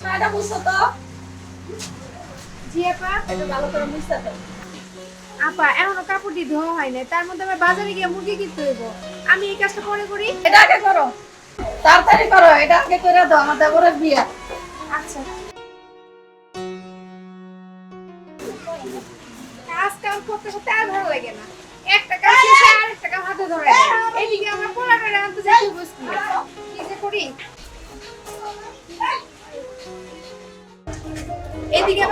সাইডা বুঝছ তো? জি আপা। একটু ভালো করে বুঝতে দাও আপা এখনও কাপড়টি ধোয়া হয় না তার মধ্যে আমার বাজারে গিয়ে মুরগি কিনতে হইব। আমি এই কাজটা পরে করি। এটা আগে করো। তাড়াতাড়ি করো। এটা আগে করে দাও। আমার দেবরের বিয়ে। আচ্ছা। কাজ কাম করতে করতে আর ভালো লাগে না। একটা কাজ শেষে আরেকটা কাজ হাতে ধরে এদিকে আমার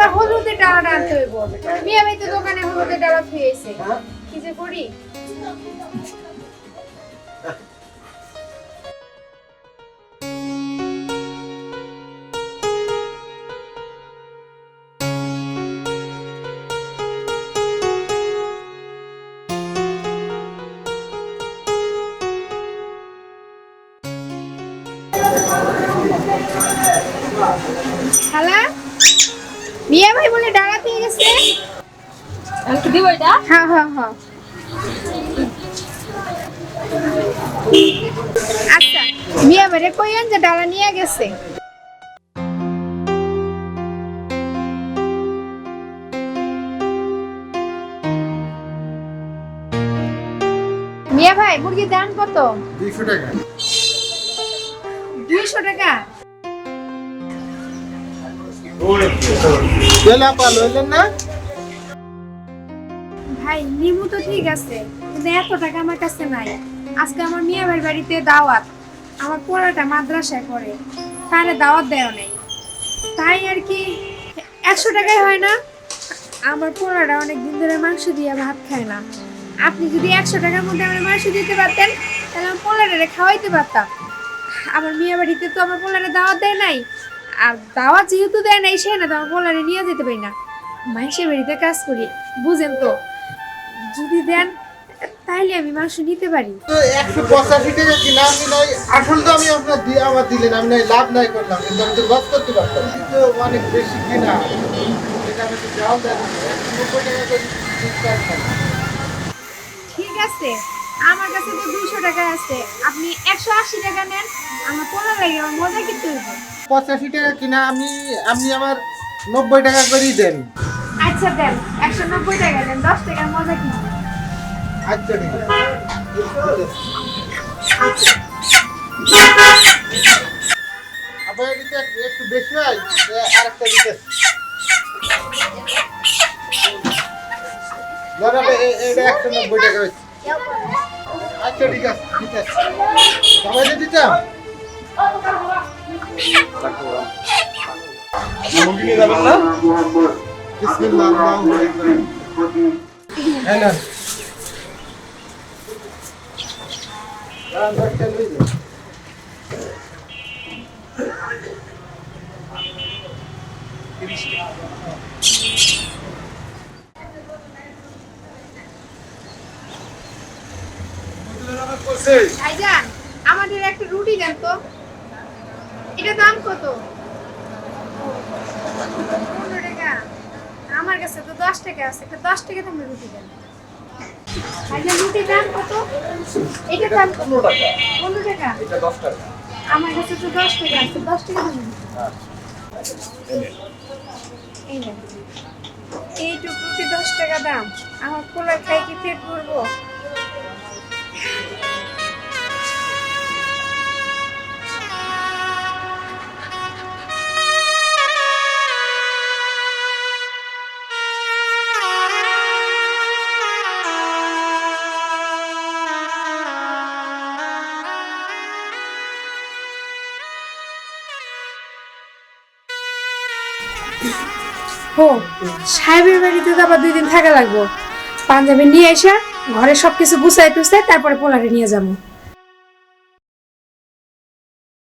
আবার হলুদে ডালা আনতে হইব। মিয়া আমি তো দোকানে হলুদে ডালা থুয়েছে কি যে করি? মিয়া ভাই বলে ডালা পেয়ে গেছে। একটু দিব এটা? হ্যাঁ হ্যাঁ হ্যাঁ। আচ্ছা মিয়া ভাইরে কইয়েন যে ডালা নিয়ে গেছে। মিয়া ভাই মুরগির দাম কত? দুইশো টাকা। দুইশো টাকা? নিমু তো ঠিক আছে টাকা আমার কাছে নাই। বাড়িতে দাওয়াত, আমার দাওয়াত দেয় তাই আর কি, একশো টাকায় হয় না? আমার ধরে মাংস দিয়ে ভাত খায় না। আপনি যদি একশো টাকার মধ্যে আমার মাংস দিতে পারতেন, তাহলে আমার পোলারে খাওয়াইতে পারতাম। আমার মিয়া বাড়িতে তো আমার পোলারে দাওয়াত দেয় নাই। আর দাওয়াত যেহেতু দেয় নাই সে না তো আমার পোলারে নিয়ে যেতে পারি না। মাইসের বাড়িতে কাজ করি বুঝেন তো। যদি দেন তাইলে আমি মাংস নিতে পারি। তো একশো পঁচাশি টাকা কিনা আমি নাই আসল তো আমি আপনার দিয়ে আমার দিলেন আমি নাই লাভ নাই করলাম কিন্তু আমি তো লস করতে পারতাম। কিন্তু অনেক বেশি কিনা এটা আমি তো যাও। ঠিক আছে আমার কাছে তো দুইশো টাকা আছে আপনি একশো আশি টাকা নেন আমার পোলা লাগে আমার মজা কিনতে পঁচাশি টাকা কিনা আমি আপনি আমার নব্বই টাকা করেই দেন। আচ্ছা দেন একশো নব্বই টাকা দেন দশ টাকার মজা কি? আচ্ছা ঠিক আছে। আপনার এদিকে একটু- বেশি হয় আর একটা দিতে। এটা একশো নব্বই টাকা হয়েছে। আচ্ছা ঠিক আছে ঠিক আছে। সবাই দিয়ে দিতাম বিসমিল্লাহ আল্লাহু আকবার না দাঁড়ান, দশটা লই যান। ভাইজান আমাদের একটা রুটি দেন তো এটা দাম কত? পনেরো টাকা। আমার কাছে তো দশ টাকা আছে একটা দশ টাকা দামের রুটি দেন। রুটির দাম কত? এটা দাম পনেরো টাকা। আমার কাছে তো দশ টাকা আছে দশ টাকা দামের এই নেন। এইটুকু রুটি দশ টাকা দাম? আমার পোলা খাই কি পেট ভরবো? হো সাহেবের বাড়িতে তো আবার দুই দিন থাকা লাগবো। পাঞ্জাবি নিয়ে এসে ঘরে সবকিছু গুছাই টুছাই তারপরে পোলারে নিয়ে যাব।